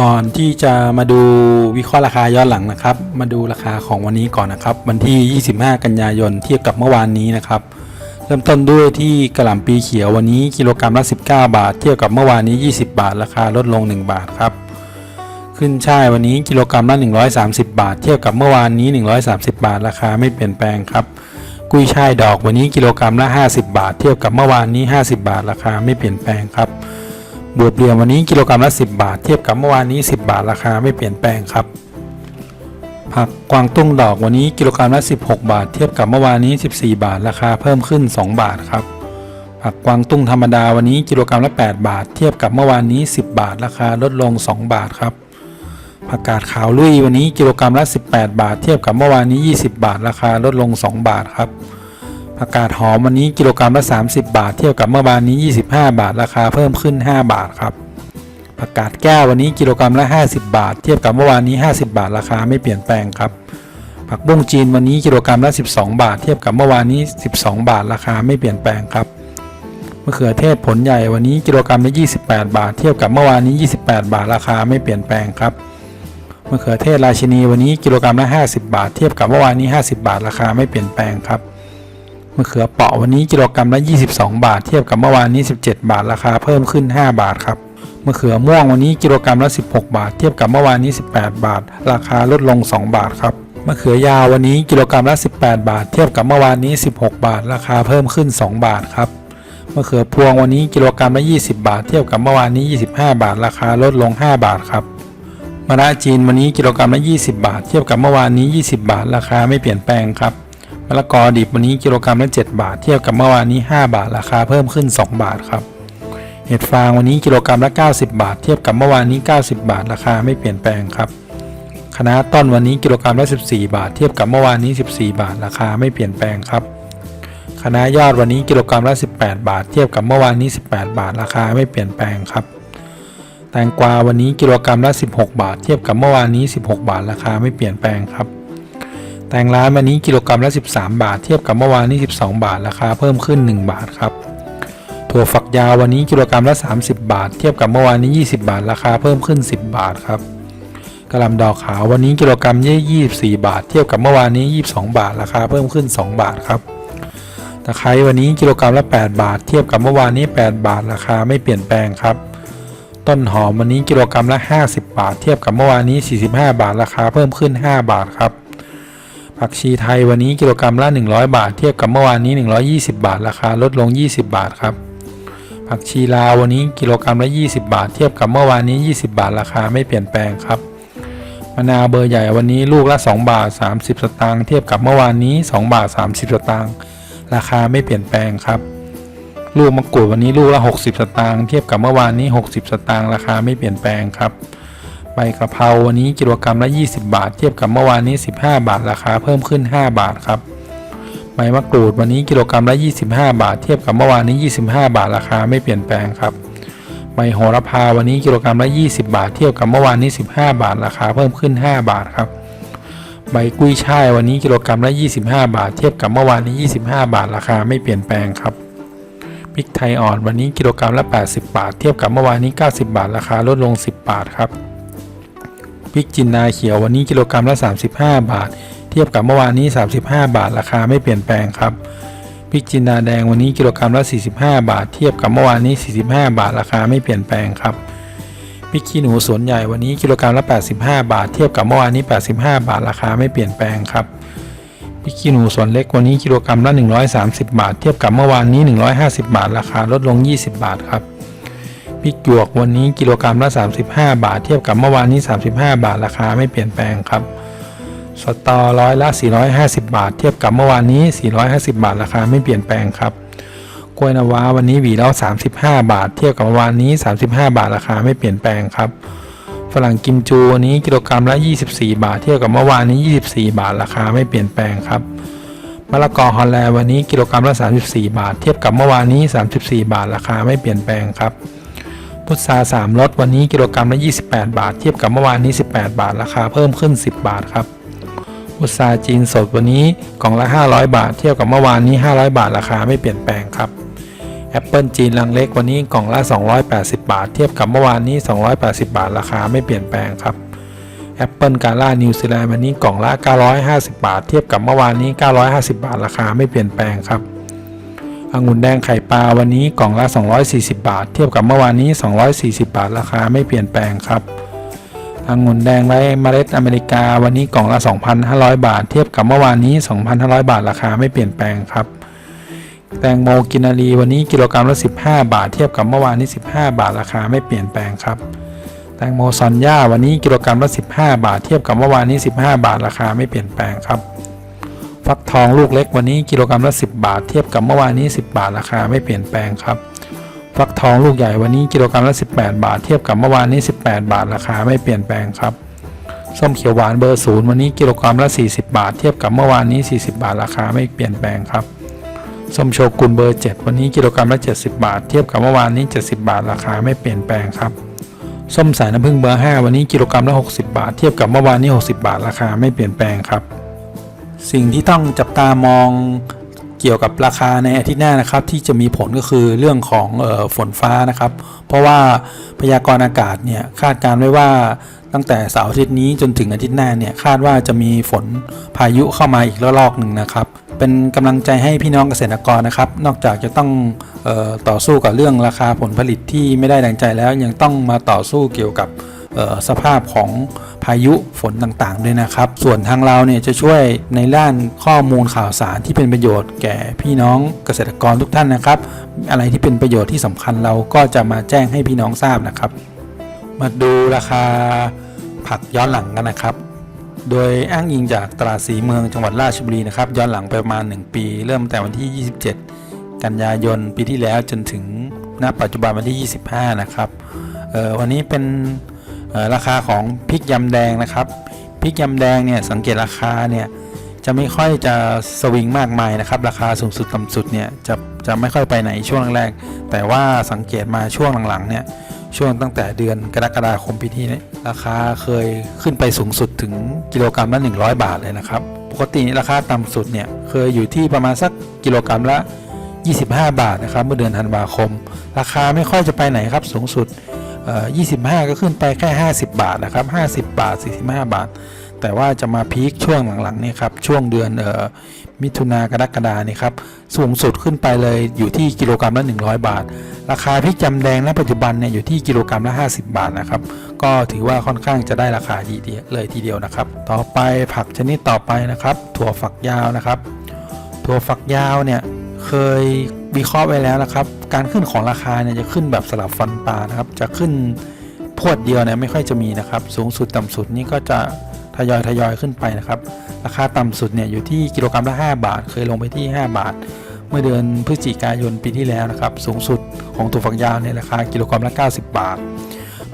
ก่อนที่จะมาดูวิเคราะห์ราคาย้อนหลังนะครับ มาดูราคาของวันนี้ก่อนนะครับ วันที่ 25 กันยายนเทียบกับเมื่อวานนี้นะครับ เริ่มต้นด้วยที่กระหล่ำปีเขียววันนี้กิโลกรัมละ19 บาท เทียบกับเมื่อวานนี้ 20 บาท ราคาลดลง 1 บาทครับขึ้นช่ายวันนี้กิโลกรัมละ130 บาท เทียบกับเมื่อวานนี้ 130 บาท ราคาไม่เปลี่ยนแปลงครับ กุ้ยช่ายดอกวันนี้กิโลกรัมละ 50 บาท เทียบกับเมื่อวานนี้ 50 บาท ราคาไม่เปลี่ยนแปลงครับ บวบเหลี่ยมวันนี้กิโลกรัมละ 10 บาท เทียบกับเมื่อวานนี้ 10 บาทราคาไม่เปลี่ยนแปลงครับ ผักกวางตุ้งดอกวันนี้กิโลกรัมละ 16 บาท เทียบกับเมื่อวานนี้ 14 บาทราคาเพิ่มขึ้น 2 บาทครับ ผักกวางตุ้งธรรมดาวันนี้กิโลกรัมละ 8 บาท เทียบกับเมื่อวานนี้ 10 บาทราคาลดลง 2 บาทครับ ผักกาดขาวลุยวันนี้กิโลกรัมละ 18 บาท เทียบกับเมื่อวานนี้ 20 บาทราคาลดลง 2 บาทครับ ผักาดหอมวันนี้กิโลกรัมละ 30 บาท เทียบกับเมื่อวานนี้ 25 บาท ราคาเพิ่มขึ้น 5 บาทครับผักกาดแก้ววันนี้กิโลกรัมละ 50 บาท เทียบกับเมื่อวานนี้ 50 บาท ราคาไม่เปลี่ยนแปลงครับ ผักบุ้งจีนวันนี้กิโลกรัมละ 12 บาท เทียบกับเมื่อวานนี้ 12 บาท ราคาไม่เปลี่ยนแปลงครับมะเขือเทศผลใหญ่วันนี้กิโลกรัมละ28 บาท เทียบกับเมื่อวานนี้ 28 บาท ราคาไม่เปลี่ยนแปลงครับมะเขือเทศราชินีวันนี้กิโลกรัมละ 50 บาท เทียบกับเมื่อวานนี้ 50 บาท ราคาไม่เปลี่ยนแปลงครับ มะเขือเปราะวันนี้กิโลกรัมละ 22 บาท เทียบกับเมื่อวานนี้ 17 บาท ราคาเพิ่มขึ้น 5 บาทครับมะเขือม่วงวันนี้กิโลกรัมละ 16 บาท เทียบกับเมื่อวานนี้ 18 บาท ราคาลดลง 2 บาทครับมะเขือยาววันนี้กิโลกรัมละ 18 บาท เทียบกับเมื่อวานนี้ 16 บาท ราคาเพิ่มขึ้น 2 บาทครับมะเขือพวงวันนี้กิโลกรัมละ 20 บาท เทียบกับเมื่อวานนี้ 25 บาท ราคาลดลง 5 บาทครับมะระจีนวันนี้กิโลกรัมละ 20 บาท เทียบกับเมื่อวานนี้ 20 บาท ราคาไม่เปลี่ยนแปลงครับะละกอดิบวันนี้กิโลกรัมละ 7 บาท เทียบกับเมื่อวานนี้ 5 บาท ราคาเพิ่มขึ้น 2 บาทครับ เห็ดฟางวันนี้กิโลกรัมละ 90 บาท เทียบกับเมื่อวานนี้ 90 บาท ราคาไม่เปลี่ยนแปลงครับคณะต้นวันนี้กิโลกรัมละ 14 บาท เทียบกับเมื่อวานนี้ 14 บาท ราคาไม่เปลี่ยนแปลงครับคณะยอดวันนี้กิโลกรัมละ 18 บาท เทียบกับเมื่อวานนี้ 18 บาท ราคาไม่เปลี่ยนแปลงครับ แตงกวาวันนี้กิโลกรัมละ 16 บาท เทียบกับเมื่อวานนี้ 16 บาท ราคาไม่เปลี่ยนแปลงครับ แตงร้านวันนี้กิโลกรัมละ 13 บาท เทียบกับเมื่อวานนี้ 12 บาท ราคาเพิ่มขึ้น 1 บาทครับถั่วฝักยาววันนี้กิโลกรัมละ 30 บาท เทียบกับเมื่อวานนี้ 20 บาท ราคาเพิ่มขึ้น 10 บาทครับกระหลำดอกขาววันนี้กิโลกรัมยี่24 บาท เทียบกับเมื่อวานนี้ 22 บาท ราคาเพิ่มขึ้น 2 บาทครับตะไคร้วันนี้กิโลกรัมละ 8 บาท เทียบกับเมื่อวานนี้ 8 บาท ราคาไม่เปลี่ยนแปลงครับ ต้นหอมวันนี้กิโลกรัมละ 50 บาท เทียบกับเมื่อวานนี้ 45 บาท ราคาเพิ่มขึ้น 5 บาทครับ ผักชีไทยวันนี้กิโลกรัมละ 100 บาท เทียบกับเมื่อวานนี้ 120 บาท ราคาลดลง 20 บาทครับผักชีลาววันนี้กิโลกรัมละ 20 บาท เทียบกับเมื่อวานนี้ 20 บาท ราคาไม่เปลี่ยนแปลงครับมะนาวเบอร์ใหญ่วันนี้ลูกละ 2 บาท 30 สตางค์เทียบกับเมื่อวานนี้ 2 บาท 30 สตางค์ราคาไม่เปลี่ยนแปลงครับ ลูกมะกรูดวันนี้ลูกละ 60 สตางค์เทียบกับเมื่อวานนี้ 60 สตางค์ราคาไม่เปลี่ยนแปลงครับ ใบกะเพราวันนี้กิโลกรัมละ 20 บาท เทียบกับเมื่อวานนี้ 15 บาทราคาเพิ่มขึ้น 5 บาทครับใบมะกรูดวันนี้กิโลกรัมละ 25 บาท เทียบกับเมื่อวานนี้ 25 บาทราคาไม่เปลี่ยนแปลงครับใบโหระพาวันนี้กิโลกรัมละ 20 บาท เทียบกับเมื่อวานนี้ 15 บาทราคาเพิ่มขึ้น 5 บาทครับใบกุ้ยช่ายวันนี้กิโลกรัมละ 25 บาท เทียบกับเมื่อวานนี้ 25 บาทราคาไม่เปลี่ยนแปลงครับพริกไทยอ่อนวันนี้กิโลกรัมละ 80 บาท เทียบกับเมื่อวานนี้ 90 บาท ราคาลดลง 10 บาทครับ พริกจินดาเขียววันนี้กิโลกรัมละ 35 บาท เทียบกับเมื่อวานนี้ 35 บาท ราคาไม่เปลี่ยนแปลงครับพริกจินดาแดงวันนี้กิโลกรัมละ 45 บาท เทียบกับเมื่อวานนี้ 45 บาท ราคาไม่เปลี่ยนแปลงครับพริกขี้หนูสวนใหญ่วันนี้กิโลกรัมละ 85 บาท เทียบกับเมื่อวานนี้ 85 บาท ราคาไม่เปลี่ยนแปลงครับพริกขี้หนูสวนเล็กวันนี้กิโลกรัมละ 130 บาท เทียบกับเมื่อวานนี้ 150 บาท ราคาลดลง 20 บาทครับ พริกหยวกวันนี้กิโลกรัมละ 35 บาท เทียบกับเมื่อวานนี้ 35 บาทราคาไม่เปลี่ยนแปลงครับ สตอร้อยละ 450 บาท เทียบกับเมื่อวานนี้ 450 บาทราคาไม่เปลี่ยนแปลงครับ กล้วยน้ำว้าวันนี้หวีแล้ว35 บาท เทียบกับเมื่อวานนี้ 35 บาทราคาไม่เปลี่ยนแปลงครับ ฝรั่งกิมจูวันนี้กิโลกรัมละ 24 บาท เทียบกับเมื่อวานนี้ 24 บาทราคาไม่เปลี่ยนแปลงครับมะละกอฮอลแลนด์วันนี้กิโลกรัมละ 34 บาท เทียบกับเมื่อวานนี้ 34 บาท ราคาไม่เปลี่ยนแปลงครับ พุทราสามรสวันนี้กิโลกรัมละ 28 บาท เทียบกับเมื่อวานนี้ 18 บาท ราคาเพิ่มขึ้น 10 บาทครับพุทราจีนสดวันนี้กล่องละ 500 บาท เทียบกับเมื่อวานนี้ 500 บาท ราคาไม่เปลี่ยนแปลงครับแอปเปิลจีนลังเล็กวันนี้กล่องละ 280 บาท เทียบกับเมื่อวานนี้ 280 บาท ราคาไม่เปลี่ยนแปลงครับแอปเปิลกาล่านิวซีแลนด์วันนี้กล่องละ 950 บาท เทียบกับเมื่อวานนี้ 950 บาท ราคาไม่เปลี่ยนแปลงครับ องุ่นแดงไข่ปลาวันนี้กล่องละ 240 บาท เทียบกับเมื่อวานนี้ 240 บาท ราคาไม่เปลี่ยนแปลงครับองุ่นแดงไร้เมล็ดอเมริกาวันนี้กล่องละ 2,500 บาท เทียบกับเมื่อวานนี้ 2,500 บาท ราคาไม่เปลี่ยนแปลงครับ แตงโมกินารีวันนี้กิโลกรัมละ 15 บาท เทียบกับเมื่อวานนี้ 15 บาท ราคาไม่เปลี่ยนแปลงครับ แตงโมซอนย่าวันนี้กิโลกรัมละ 15 บาท เทียบกับเมื่อวานนี้ 15 บาท ราคาไม่เปลี่ยนแปลงครับ ฟักทองลูกเล็กวันนี้กิโลกรัมละ 10 บาท เทียบกับเมื่อวานนี้ 10 บาทราคาไม่เปลี่ยนแปลงครับ ฟักทองลูกใหญ่วันนี้กิโลกรัมละ 18 บาท เทียบกับเมื่อวานนี้ 18 บาทราคาไม่เปลี่ยนแปลงครับส้มเขียวหวานเบอร์ศูนย์วันนี้กิโลกรัมละ 40 บาท เทียบกับเมื่อวานนี้ 40 บาทราคาไม่เปลี่ยนแปลงครับส้มโชกุนเบอร์ 7 วันนี้กิโลกรัมละ 70 บาท เทียบกับเมื่อวานนี้ 70 บาทราคาไม่เปลี่ยนแปลงครับส้มสายน้ำผึ้งเบอร์ 5 วันนี้กิโลกรัมละ 60 บาท เทียบกับเมื่อวานนี้ 60 บาทราคาไม่เปลี่ยนแปลงครับ สิ่งที่ต้องจับตามองเกี่ยวกับราคาในอาทิตย์หน้านะครับ ที่จะมีผลก็คือเรื่องของออฝนฟ้านะครับ เพราะว่าพยากรณ์อากาศเนี่ยคาดการณ์ไว้ว่าตั้งแต่เสาร์อาทิตย์นี้จนถึงอาทิตย์หน้าเนี่ยคาดว่าจะมีฝนพายุเข้ามาอีกระลอกหนึ่งนะครับ เป็นกำลังใจให้พี่น้องเกษตรกรนะครับ นอกจากจะต้องออต่อสู้กับเรื่องราคาผลผลิตที่ไม่ได้ดังใจแล้วยังต้องมาต่อสู้เกี่ยวกับ สภาพของพายุฝนต่างๆ ด้วยนะครับ ส่วนทางเราเนี่ยจะช่วยในด้านข้อมูลข่าวสารที่เป็นประโยชน์แก่พี่น้องเกษตรกรทุกท่านนะครับ อะไรที่เป็นประโยชน์ที่สำคัญเราก็จะมาแจ้งให้พี่น้องทราบนะครับ มาดูราคาผักย้อนหลังกันนะครับ โดยอ้างอิงจากตลาดสีเมืองจังหวัดราชบุรีนะครับ ย้อนหลังไปประมาณ 1 ปี เริ่มแต่วันที่ 27 กันยายนปีที่แล้วจนถึงณปัจจุบันวันที่ 25 นะครับวันนี้เป็น ราคาของพริกยำแดงนะครับพริกยำแดงเนี่ยสังเกตราคาเนี่ยจะไม่ค่อยจะสวิงมากมายนะครับ ราคาสูงสุดต่ำสุดเนี่ยจะจะไม่ค่อยไปไหนช่วงแรกๆแต่ว่าสังเกตมาช่วงหลังๆเนี่ยช่วงตั้งแต่เดือนกรกฎาคมปีที่นี้ราคาเคยขึ้นไปสูงสุดถึงกิโลกรัมละ 100 บาทเลยนะครับ ปกติราคาต่ำสุดเนี่ยเคยอยู่ที่ประมาณสักกิโลกรัมละ 25 บาทนะครับ เมื่อเดือนธันวาคม ราคาไม่ค่อยจะไปไหนครับสูงสุด 25 ก็ขึ้นไปแค่ 50 บาทนะครับ 50 บาท 45 บาท แต่ว่าจะมาพีคช่วงหลังๆนี่ครับช่วงเดือนออมิถุนากรกฎานี่ครับสูงสุดขึ้นไปเลยอยู่ที่กิโลกรัมละ 100 บาท ราคาพริกจำแดงณปัจจุบันเนี่ยอยู่ที่กิโลกรัมละ 50 บาทนะครับก็ถือว่าค่อนข้างจะได้ราคาดีเลยทีเดียวนะครับ ต่อไปผักชนิดต่อไปนะครับ ถั่วฝักยาวนะครับ ถั่วฝักยาวเนี่ยเคยวิเคราะห์ไว้แล้วนะครับ การขึ้นของราคาเนี่ยจะขึ้นแบบสลับฟันปลานะครับ จะขึ้นพวดเดียวเนี่ยไม่ค่อยจะมีนะครับ สูงสุดต่ำสุดนี่ก็จะทยอยทยอยขึ้นไปนะครับ ราคาต่ำสุดเนี่ยอยู่ที่กิโลกรัมละ 5 บาท เคยลงไปที่ 5 บาท เมื่อเดือนพฤศจิกายนปีที่แล้วนะครับ สูงสุดของถั่วฝักยาวเนี่ยราคากิโลกรัมละ 90 บาท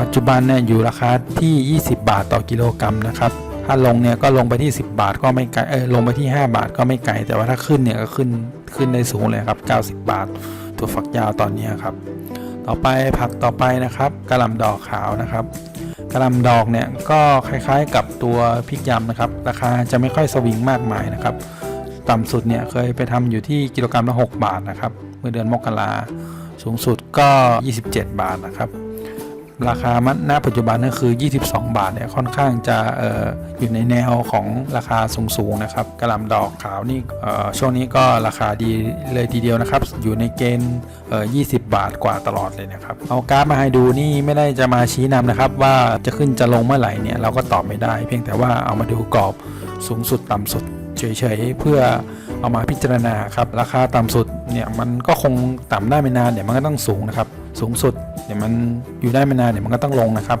ปัจจุบันเนี่ยอยู่ราคาที่ 20 บาทต่อกิโลกรัมนะครับถ้าลงเนี่ยก็ลงไปที่ 10 บาทก็ไม่ไกลเออลงไปที่ 5 บาทก็ไม่ไกล แต่ว่าถ้าขึ้นเนี่ยก็ขึ้นขึ้นได้สูงเลยครับ 90 บาท ตัวฝักยาวตอนนี้ครับ ต่อไปผักต่อไปนะครับกระหล่ำดอกขาวนะครับกระลำดอกเนี่ยก็คล้ายๆกับตัวพริกยำนะครับ ราคาจะไม่ค่อยสวิงมากมายนะครับ ต่ำสุดเนี่ยเคยไปทำอยู่ที่กิโลกรัมละ 6 บาทนะครับ เมื่อเดือนมกราสูงสุดก็ 27 บาทนะครับ ราคามันณปัจจุบันก็คือ 22 บาทเนี่ยค่อนข้างจะอออยู่ในแนวของราคาสูงๆนะครับกระหล่ำดอกขาวนี่ช่วงนี้ก็ราคาดีเลยทีเดียวนะครับ อยู่ในเกณฑ์20 บาทกว่าตลอดเลยนะครับ เอากราฟมาให้ดูนี่ไม่ได้จะมาชี้นำนะครับ ว่าจะขึ้นจะลงเมื่อไหร่เนี่ยเราก็ตอบไม่ได้ เพียงแต่ว่าเอามาดูกรอบสูงสุดต่ำสุดเฉยๆเพื่อ เอามาพิจารณาครับราคาต่ำสุดเนี่ยมันก็คงต่ำได้ไม่นานเดี๋ยวมันก็ต้องสูงนะครับสูงสุดเดี๋ยวมันอยู่ได้ไม่นานเดี๋ยวมันก็ต้องลงนะครับ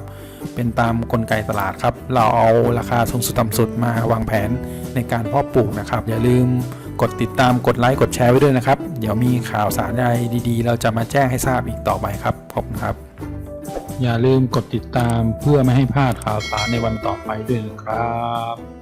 เป็นตามกลไกตลาดครับ เราเอาราคาสูงสุดต่ำสุดมาวางแผนในการเพาะปลูกนะครับ อย่าลืมกดติดตามกดไลค์กดแชร์ไว้ด้วยนะครับ เดี๋ยวมีข่าวสารอะไรดีๆ เราจะมาแจ้งให้ทราบอีกต่อไปครับขอบคุณครับ อย่าลืมกดติดตามเพื่อไม่ให้พลาดข่าวสารในวันต่อไปด้วยนะครับ